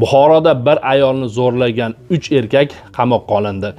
buxoroda bir ayolni zo'rlagan uch erkak qamoqqa olindi.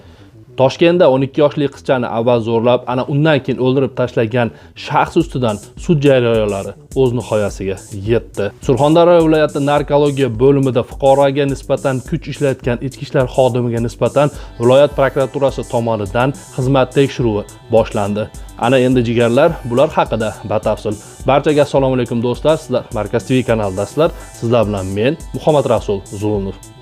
Toshkentda 12 yoshli qizchani avval zo'rlab ana undan keyin o'ldirib tashlagan shaxs ustidan sud jarayonlari o'z nihoyasiga yetdi. Surxondaryo viloyati narkologiya bo'limida fuqaroga nisbatan kuch ishlatgan ichki ishlar xodimiga nisbatan viloyat prokuraturasi tomonidan xizmat tekshiruvi boshlandi. Ana endi jigarlar bular haqida batafsil. Barchaga assalomu alaykum do'stlar sizlar markaz tv kanalidasizlar. Sizlar bilan men muhammad rasul zulunov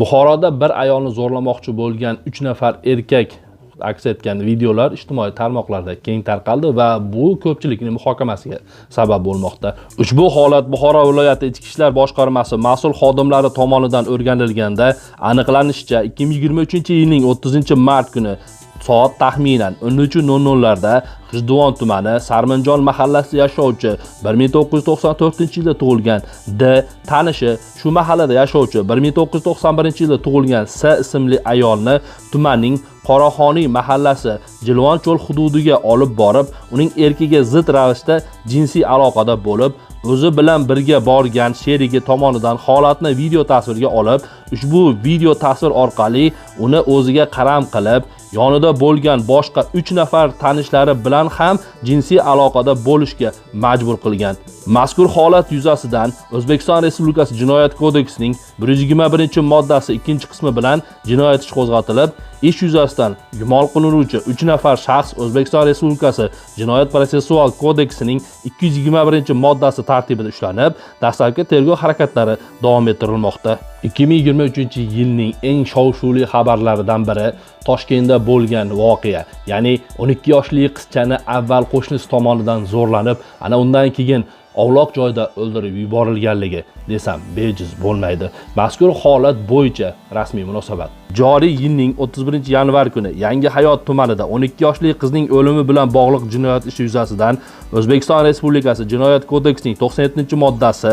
buxoroda bir ayolni zo'rlamoqchi bo'lgan uch nafar erkak aks etgan videolar ijtimoiy tarmoqlarda keng tarqaldi va bu ko'pchilikning muhokamasiga sabab bo'lmoqda. Ushbu holat buxoro viloyati ichki ishlar boshqarmasi mas'ul xodimlari tomonidan o'rganilganda aniqlanishicha 2023 yilning 30 mart kuni soat taxminan 13:00 larda G'ijduvon tumani Sarminjon mahallasida yashovchi 1994 yilda tug'ilgan D tanishi shu mahallada yashovchi 1991 yilda tug'ilgan S ismli ayolni tumanning Qoraxoniy mahallasi Jilvon cho'l hududiga olib borib, uning erkiga zid ravishda jinsiy aloqada bo'lib, o'zi bilan birga borgan sherigi tomonidan holatni video tasvirga olib, ushbu video tasvir orqali uni o'ziga qaram qilib, yonida bo'lgan boshqa 3 nafar tanishlari bilan ham jinsiy aloqada bo'lishga majbur qilgan. Mazkur holat yuzasidan O'zbekiston Respublikasi Jinoyat kodeksining 121-moddasi 2-qismi bilan jinoyat ishi qo'zg'atilib, ish yuzasidan gumon qilinuvchi 3 nafar shaxs O'zbekiston Respublikasi Jinoyat protsessual kodeksining 221-moddasi tartibida ushlanib, dastlabki tergov harakatlari davom ettirilmoqda. 2023 yilning eng shov-shuvli xabarlaridan biri Toshkentda bo'lgan voqea, ya'ni 12 yoshli qizchani avval qo'shnisi tomonidan zo'rlanib, ana undan keyin ovloq joyda o'ldirib yuborilganligi desam bejiz bo'lmaydi. Mazkur holat bo'yicha rasmiy munosabat. Joriy yilning 31 yanvar kuni Yangi Hayot tumanida 12 yoshli qizning o'limi bilan bog'liq jinoyat ishi yuzasidan O'zbekiston Respublikasi Jinoyat kodeksining 97-moddasi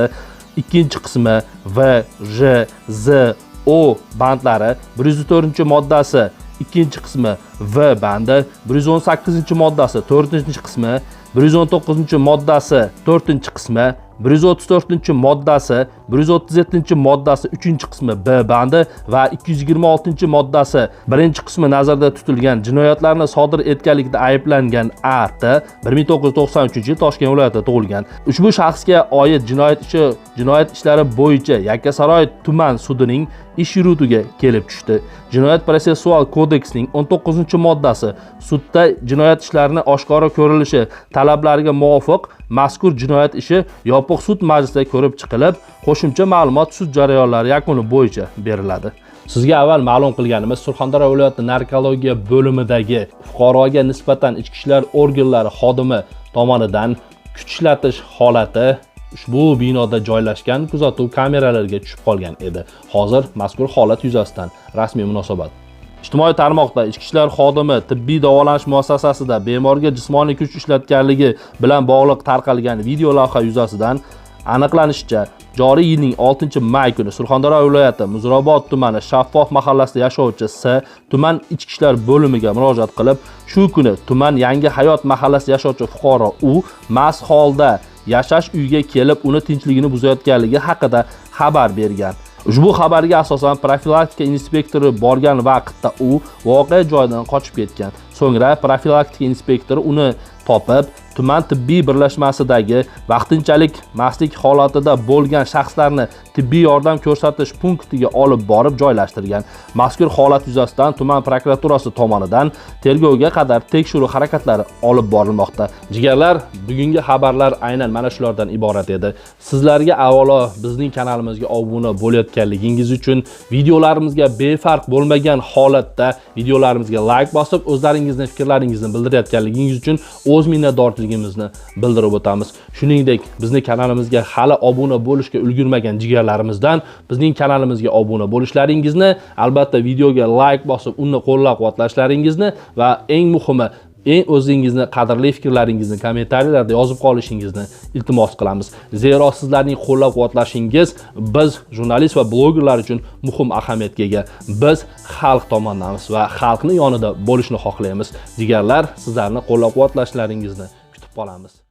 ikkinchi qismi V, J, Z, O bandlari 104-moddasi ikkinchi qismi V bandi 118 moddasi 4 qismi 119 moddasi 4 qismi 134-moddasi 137-moddasi 3-qismi B bandi va 226-moddasi 1-qismi nazarda tutilgan jinoyatlarni sodir etganlikda ayblangan A.T. 1993-yil Toshkent viloyatida tug'ilgan. Ushbu shaxsga oid jinoyat ishi jinoyat ishlari bo'yicha Yakkasaroy tuman sudining ish yurituviga kelib tushdi. Jinoyat protsessual kodeksining 19-moddasi sudda jinoyat ishlarini oshkora ko'rilishi talablariga muvofiq mazkur jinoyat ishi yopiq sud majlisida ko'rib chiqilib, qo'shimcha ma'lumot sud jarayonlari yakuni bo'yicha beriladi. Sizga avval ma'lum qilganimiz Surxondaryo viloyati narkologiya bo'limidagi fuqaroga nisbatan ichki ishlar organlari xodimi tomonidan kuch ishlatish holati ushbu binoda joylashgan kuzatuv kameralariga tushib qolgan edi. Hozir mazkur holat yuzasidan rasmiy munosabat ijtimoiy tarmoqda ichki ishlar xodimi tibbiy davolanish muassasasida bemorga jismoniy kuch ishlatganligi bilan bog'liq tarqalgan video lavha yuzasidan aniqlanishicha joriy yilning 6 may kuni surxondaryo viloyati Muzrobod tumani shaffof mahallasida yashovchi s tuman ichki ishlar bo'limiga murojaat qilib shu kuni tuman yangi hayot mahallasida yashovchi fuqaro u mast holda yashash uyiga kelib uni tinchligini buzayotganligi haqida xabar bergan. Ushbu xabarga asosan profilaktika inspektori borgan vaqtda u voqea joyidan qochib ketgan. So'ngra profilaktika inspektori uni topib, tuman tibbiy birlashmasidagi vaqtinchalik mastlik holatida bo'lgan shaxslarni tibbiy yordam ko'rsatish punktiga olib borib joylashtirgan. Mazkur holat yuzasidan tuman prokuraturasi tomonidan tergovga qadar tekshiruv harakatlari olib borilmoqda. Jigarlar, bugungi xabarlar aynan mana shulardan iborat edi. Sizlarga avvalo bizning kanalimizga obuna bo'layotganligingiz uchun videolarimizga befarq bo'lmagan holatda videolarimizga like bosib, o'zlaringiz fikrlaringizni bildirayotganligingiz uchun o'z minnatdorchiligimizni bildirib o'tamiz. Shuningdek, bizning kanalimizga hali obuna bo'lishga ulgurmagan jigarlarimizdan bizning kanalimizga obuna bo'lishlaringizni, albatta videoga like bosib, uni qo'llab-quvvatlashlaringizni va eng muhimi eng o'zingizni qadrli fikrlaringizni kommentariyalarda yozib qolishingizni iltimos qilamiz. Zero sizlarning qo'llab quvvatlashingiz biz jurnalist va blogerlar uchun muhim ahamiyatga ega. Biz xalq tomonidamiz va xalqni yonida bo'lishni xohlaymiz. Jigarlar sizlarni qo'llab quvvatlashlaringizni kutib qolamiz.